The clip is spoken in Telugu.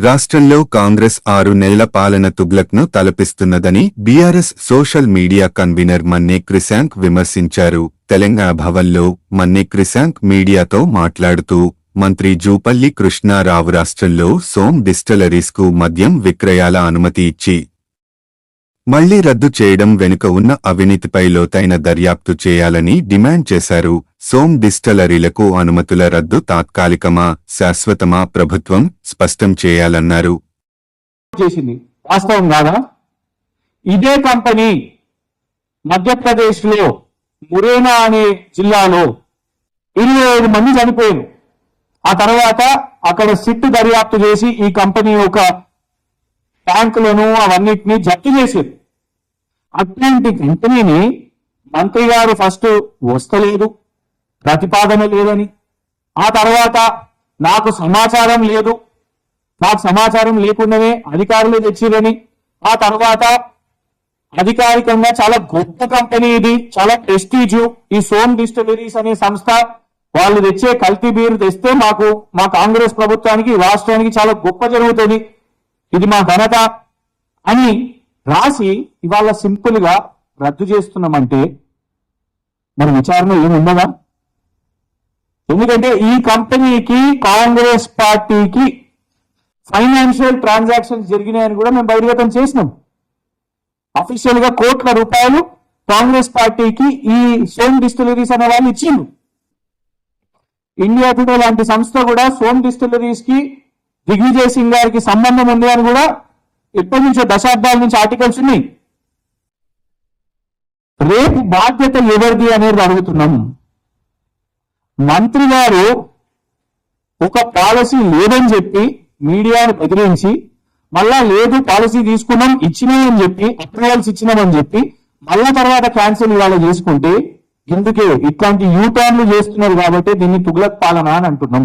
రాష్ట్రంలో కాంగ్రెస్ ఆరు నెలల పాలన తుగ్లక్ను తలపిస్తున్నదని BRS social media convener Manne Krishank విమర్శించారు. తెలంగాణ భవన్లో మన్నే క్రిశాంక్ మీడియాతో మాట్లాడుతూ మంత్రి జూపల్లి కృష్ణారావు రాష్ట్రంలో సోమ్ డిస్టిలరీస్కు మద్యం విక్రయాల అనుమతి ఇచ్చి మళ్ళీ రద్దు చేయడం వెనుక ఉన్న అవినీతిపై లోతైన దర్యాప్తు చేయాలని డిమాండ్ చేశారు. సోమ్ డిస్టలరీలకు అనుమతుల రద్దు తాత్కాలికమా శాశ్వతమా ప్రభుత్వం స్పష్టం చేయాలన్నారు. చేసింది. వాస్తవం కాదా? ఇదే కంపెనీ మధ్యప్రదేశ్లో మురేనా అనే జిల్లాలో ఇరవై ఐదు మంది చనిపోయారు. ఆ తర్వాత అక్కడ సిట్ దర్యాప్తు చేసి ఈ కంపెనీ ఒక ట్యాంకులను అవన్నిటిని జప్తు చేశారు అట్లాంటి కంపెనీని మంత్రి గారు ఫస్ట్ వస్తలేదు ప్రతిపాదన లేదని. ఆ తర్వాత నాకు సమాచారం లేదు. నాకు సమాచారం లేకుండానే అధికారులు తెచ్చిరని. ఆ తర్వాత అధికారికంగా చాలా గొప్ప కంపెనీ ఇది చాలా ప్రెస్టీజ్ ఈ సోమ్ డిస్టిలరీస్ అనే సంస్థ వాళ్ళు తెచ్చే కల్తీ బీరు తెస్తే మాకు మా కాంగ్రెస్ ప్రభుత్వానికి రాష్ట్రానికి చాలా గొప్ప జరుగుతుంది. ఇది మా ఘనత అని రాసి ఇవాళ సింపుల్గా రద్దు చేస్తున్నామంటే మరి విచారణ ఏముండదా ఎందుకంటే ఈ కంపెనీకి కాంగ్రెస్ పార్టీకి ఫైనాన్షియల్ ట్రాన్సాక్షన్స్ జరిగినాయని కూడా మేము బహిర్గతం చేసినాం. అఫీషియల్గా కోట్ల రూపాయలు కాంగ్రెస్ పార్టీకి ఈ సోమ్ డిస్టిలరీస్ అనే వాళ్ళు ఇచ్చిండు ఇండియా టుడే లాంటి సంస్థ కూడా సోమ్ డిస్టిలరీస్కి దిగ్విజయ్ సింగ్ గారికి సంబంధం ఉంది అని కూడా ఎప్పటి నుంచో దశాబ్దాల నుంచి ఆర్టికల్స్ ఉన్నాయి. రేపు బాధ్యత ఎవరిది అనేది అడుగుతున్నాం. మంత్రి గారు ఒక పాలసీ లేదని చెప్పి మీడియాను బెదిరించి మళ్ళా లేదు పాలసీ తీసుకున్నాం ఇచ్చినామని చెప్పి అప్రూవల్స్ ఇచ్చినామని చెప్పి మళ్ళా తర్వాత క్యాన్సిల్ ఇవాళ చేసుకుంటే ఎందుకే? ఇట్లాంటి యూ టర్న్లు చేస్తున్నారు కాబట్టి దీన్ని తుగ్లక్ పాలన అని అంటున్నాం.